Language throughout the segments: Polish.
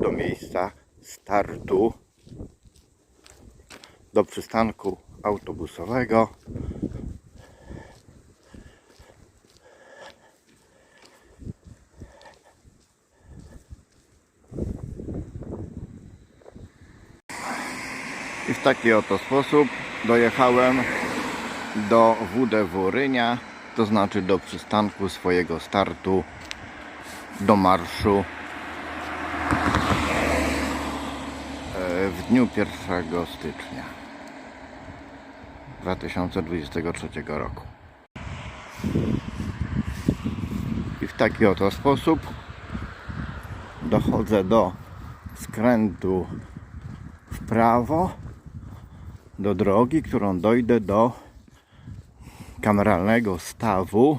do miejsca startu, do przystanku autobusowego. I w taki oto sposób dojechałem do WDW Rynia, to znaczy do przystanku swojego startu, do marszu e, w dniu 1 stycznia 2023 roku. I w taki oto sposób dochodzę do skrętu w prawo do drogi, którą dojdę do kameralnego stawu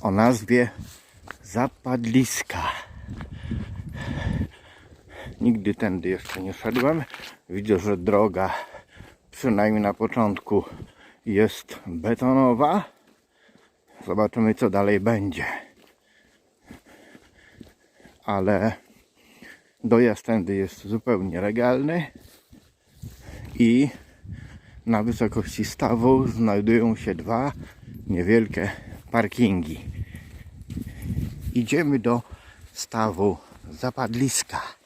o nazwie Zapadliska. Nigdy tędy jeszcze nie szedłem. Widzę, że droga przynajmniej na początku jest betonowa. Zobaczymy co dalej będzie. Ale dojazd tędy jest zupełnie legalny i na wysokości stawu znajdują się dwa niewielkie parkingi. Idziemy do stawu zapadliska.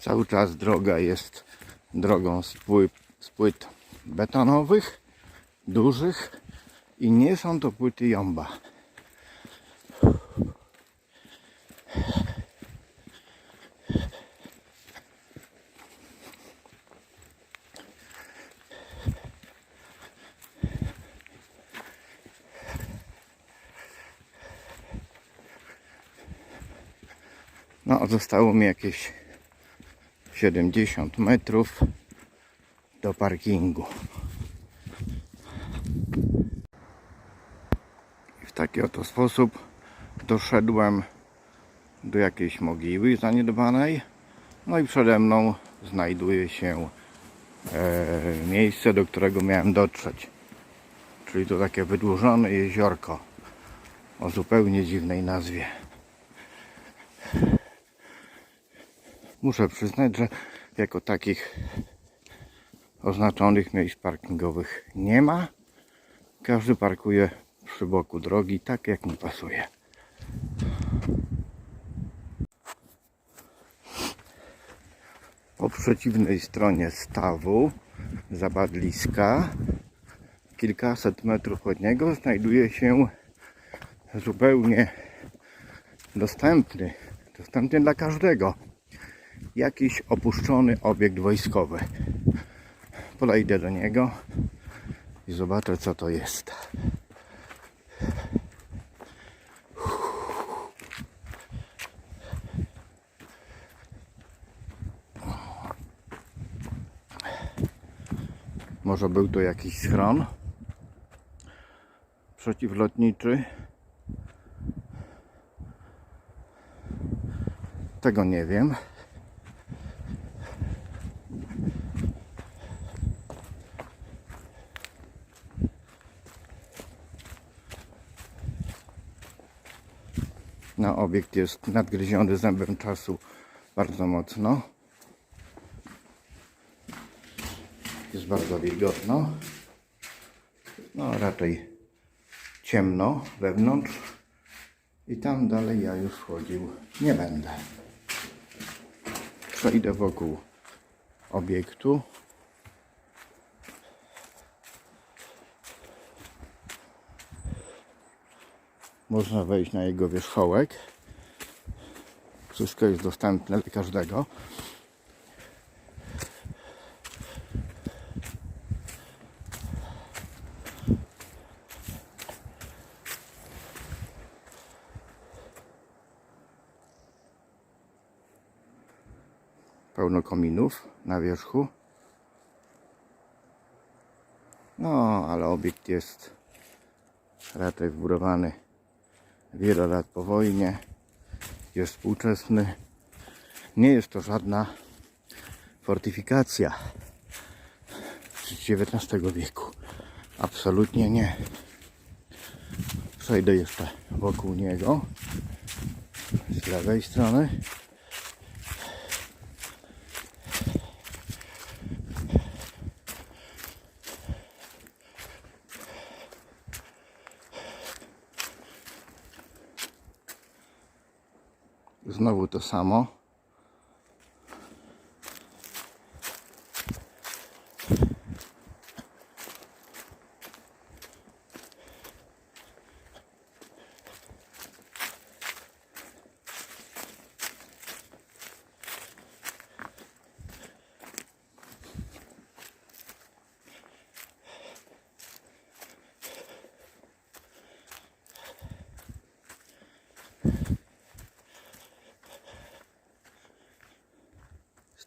Cały czas droga jest drogą z płyt, z płyt betonowych, dużych i nie są to płyty jąba. No, zostało mi jakieś 70 metrów do parkingu. I w taki oto sposób doszedłem do jakiejś mogiły zaniedbanej. No i przede mną znajduje się e, miejsce, do którego miałem dotrzeć. Czyli to takie wydłużone jeziorko o zupełnie dziwnej nazwie. Muszę przyznać, że jako takich oznaczonych miejsc parkingowych nie ma. Każdy parkuje przy boku drogi tak jak mu pasuje. Po przeciwnej stronie stawu zapadliska kilkaset metrów od niego znajduje się zupełnie dostępny, dostępny dla każdego jakiś opuszczony obiekt wojskowy. Podejdę do niego i zobaczę co to jest. Może był to jakiś schron przeciwlotniczy. Tego nie wiem. No, obiekt jest nadgryziony zębem czasu bardzo mocno. Jest bardzo wilgotno. No, raczej ciemno wewnątrz. I tam dalej ja już wchodził nie będę. Przejdę wokół obiektu. Można wejść na jego wierzchołek. Wszystko jest dostępne dla każdego. Pełno kominów na wierzchu. No, ale obiekt jest raczej wbudowany wiele lat po wojnie. Jest współczesny. Nie jest to żadna fortyfikacja z XIX wieku. Absolutnie nie. Przejdę jeszcze wokół niego z lewej strony. Znowu to samo.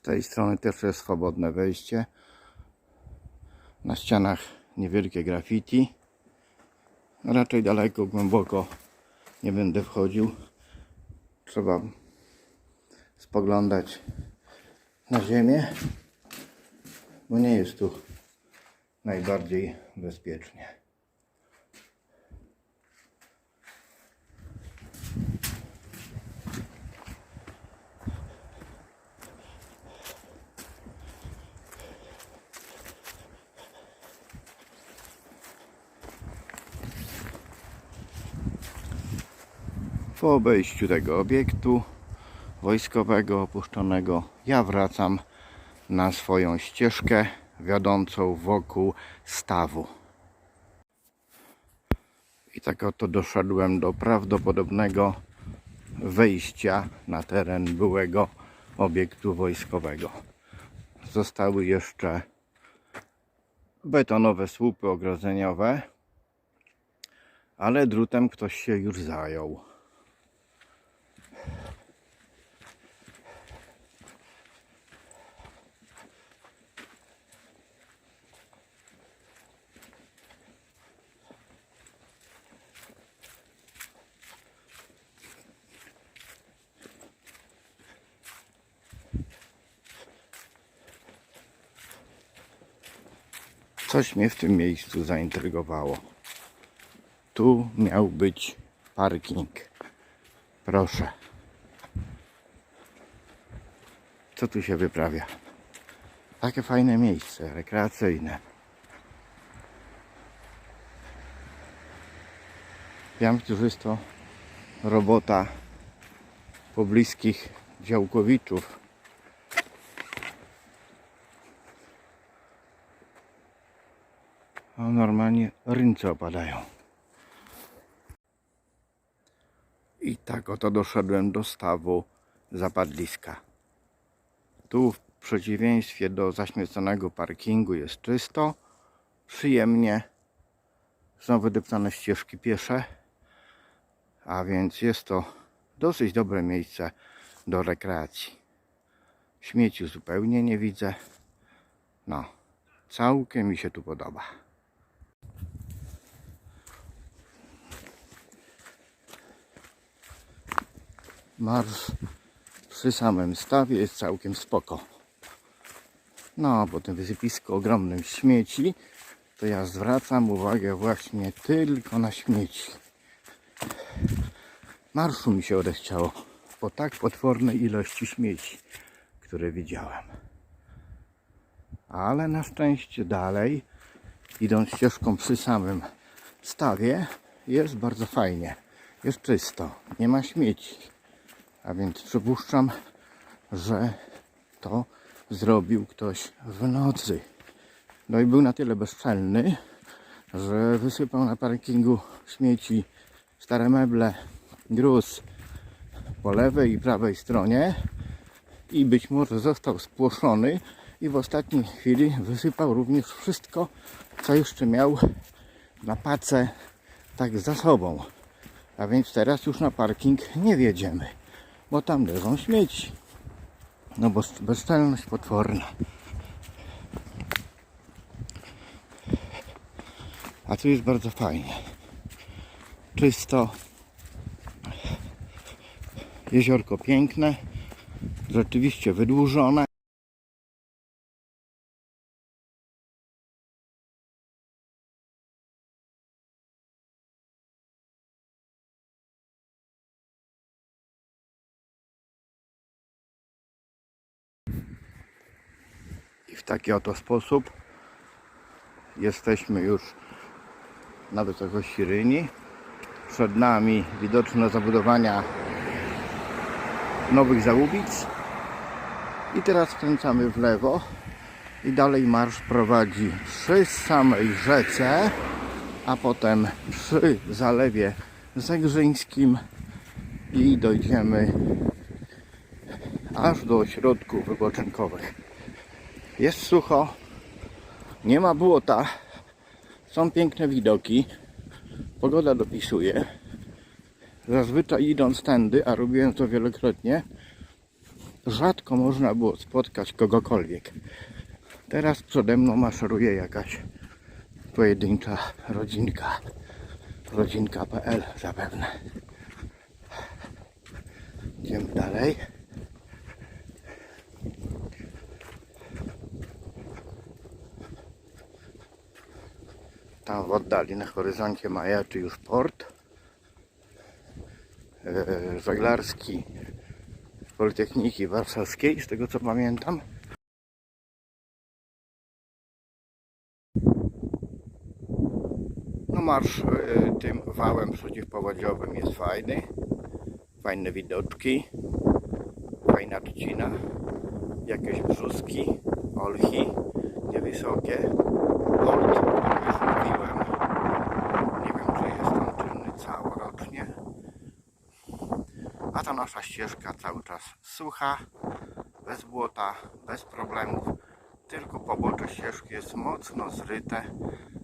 Tej strony też jest swobodne wejście. Na ścianach niewielkie graffiti. Raczej daleko, głęboko nie będę wchodził. Trzeba spoglądać na ziemię, bo nie jest tu najbardziej bezpiecznie. Po obejściu tego obiektu wojskowego opuszczonego ja wracam na swoją ścieżkę wiodącą wokół stawu. I tak oto doszedłem do prawdopodobnego wejścia na teren byłego obiektu wojskowego. Zostały jeszcze betonowe słupy ogrodzeniowe, ale drutem ktoś się już zajął. Coś mnie w tym miejscu zaintrygowało. Tu miał być parking. Proszę. Co tu się wyprawia? Takie fajne miejsce, rekreacyjne. Wiem, że jest to robota pobliskich działkowiczów. A normalnie rynce opadają. I tak oto doszedłem do stawu zapadliska. Tu w przeciwieństwie do zaśmieconego parkingu jest czysto, przyjemnie. Są wydeptane ścieżki piesze, a więc jest to dosyć dobre miejsce do rekreacji. Śmieci zupełnie nie widzę. No, całkiem mi się tu podoba. Marsz przy samym stawie jest całkiem spoko. No, bo tym wysypisku ogromnym śmieci, to ja zwracam uwagę właśnie tylko na śmieci. Marszu mi się odechciało po tak potwornej ilości śmieci, które widziałem. Ale na szczęście dalej, idąc ścieżką przy samym stawie, jest bardzo fajnie. Jest czysto, nie ma śmieci. A więc przypuszczam, że to zrobił ktoś w nocy. No i był na tyle bezczelny, że wysypał na parkingu śmieci stare meble, gruz po lewej i prawej stronie i być może został spłoszony i w ostatniej chwili wysypał również wszystko, co jeszcze miał na pace tak za sobą. A więc teraz już na parking nie wjedziemy, bo tam leżą śmieci. No bo bezczelność potworna. A tu jest bardzo fajnie. Czysto. Jeziorko piękne. Rzeczywiście wydłużone. W taki oto sposób jesteśmy już na wysokości Ryni. Przed nami widoczne zabudowania nowych załubic. I teraz skręcamy w lewo i dalej marsz prowadzi przy samej rzece, a potem przy zalewie zegrzyńskim i dojdziemy aż do ośrodków wypoczynkowych. Jest sucho, nie ma błota, są piękne widoki, pogoda dopisuje. Zazwyczaj idąc tędy, a robiłem to wielokrotnie, rzadko można było spotkać kogokolwiek. Teraz przede mną maszeruje jakaś pojedyncza rodzinka. Rodzinka.pl zapewne. Idziemy dalej. Tam w oddali na horyzoncie majaczy już port e, żeglarski Politechniki Warszawskiej, z tego co pamiętam. No marsz e, tym wałem przeciwpowodziowym jest fajny. Fajne widoczki. Fajna trzcina. Jakieś brzuski, olchi niewysokie. Port, mówiłem. Nie wiem, czy jest on czynny całorocznie. A ta nasza ścieżka cały czas sucha, bez błota, bez problemów. Tylko pobocze ścieżki jest mocno zryte,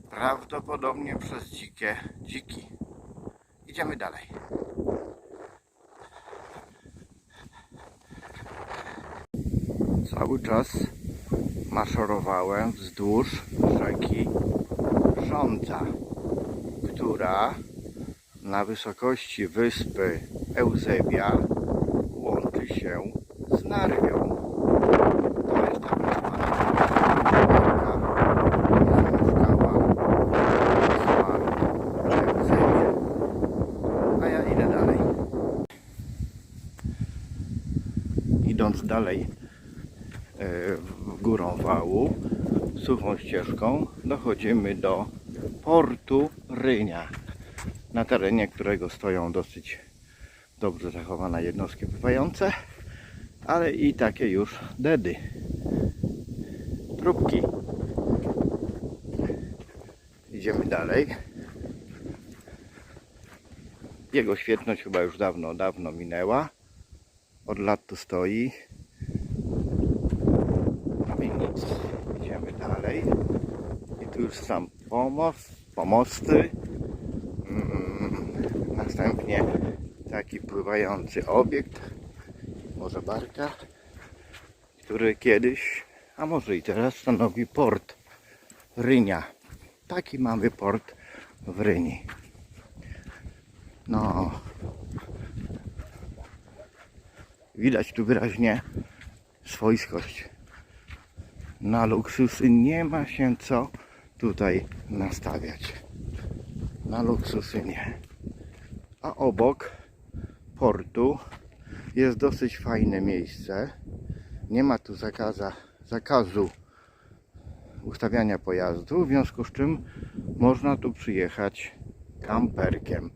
prawdopodobnie przez dzikie dziki. Idziemy dalej. Cały czas maszerowałem wzdłuż rzeki Żądza, która na wysokości wyspy Eusebia łączy się z Narwią. To jest ta wyspa. A ja idę dalej. Idąc dalej e, w górą wału, suchą ścieżką, dochodzimy do portu Rynia na terenie którego stoją dosyć dobrze zachowane jednostki pływające, ale i takie już dedy. Trubki. Idziemy dalej. Jego świetność chyba już dawno, dawno minęła. Od lat tu stoi. No i nic. Idziemy dalej. I tu już sam pomost, pomosty. Następnie taki pływający obiekt, może barka, który kiedyś, a może i teraz stanowi port Rynia. Taki mamy port w Ryni. No, widać tu wyraźnie swojskość. Na luksusy nie ma się co tutaj nastawiać. Na luksusy nie. A obok portu jest dosyć fajne miejsce. Nie ma tu zakaza, zakazu ustawiania pojazdu, w związku z czym można tu przyjechać kamperkiem.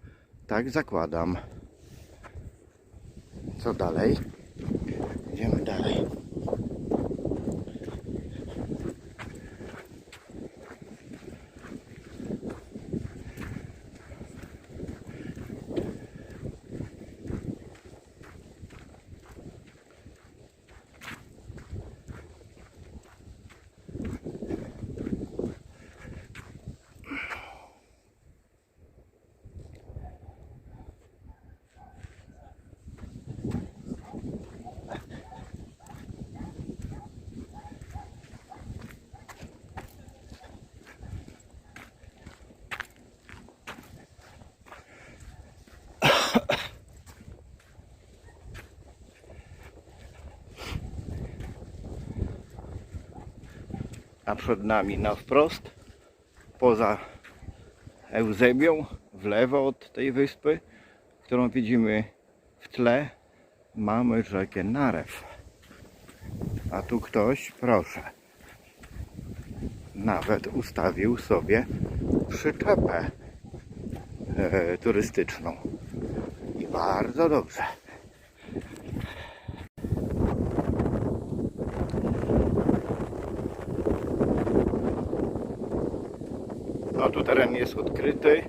Tak zakładam. Co dalej? Idziemy dalej. A przed nami na wprost, poza Eusebią, w lewo od tej wyspy, którą widzimy w tle, mamy rzekę Narew. A tu ktoś, proszę, nawet ustawił sobie przyczepę e, turystyczną. I bardzo dobrze. No tu teren jest odkryty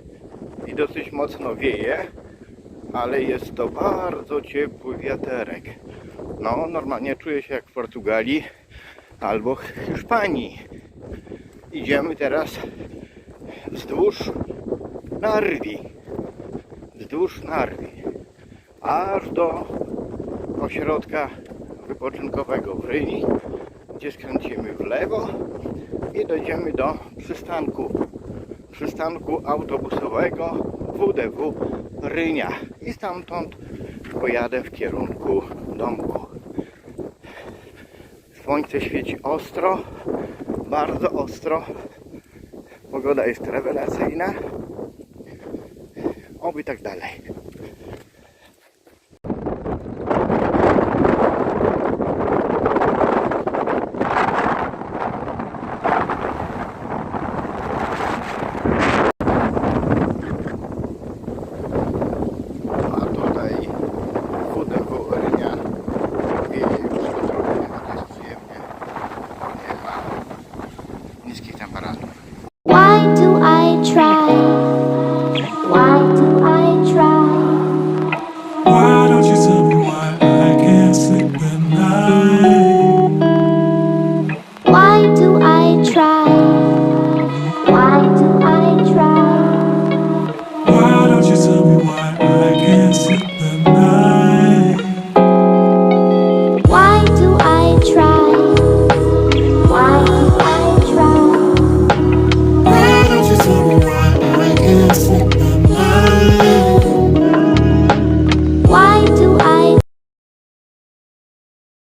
i dosyć mocno wieje, ale jest to bardzo ciepły wiaterek. No normalnie czuję się jak w Portugalii albo Hiszpanii. Idziemy teraz wzdłuż Narwi. Wzdłuż Narwi. Aż do ośrodka wypoczynkowego w Ryni, gdzie skręcimy w lewo i dojdziemy do przystanku. Przystanku autobusowego WDW Rynia. I stamtąd pojadę w kierunku domku. Słońce świeci ostro, bardzo ostro. Pogoda jest rewelacyjna. Oby tak dalej.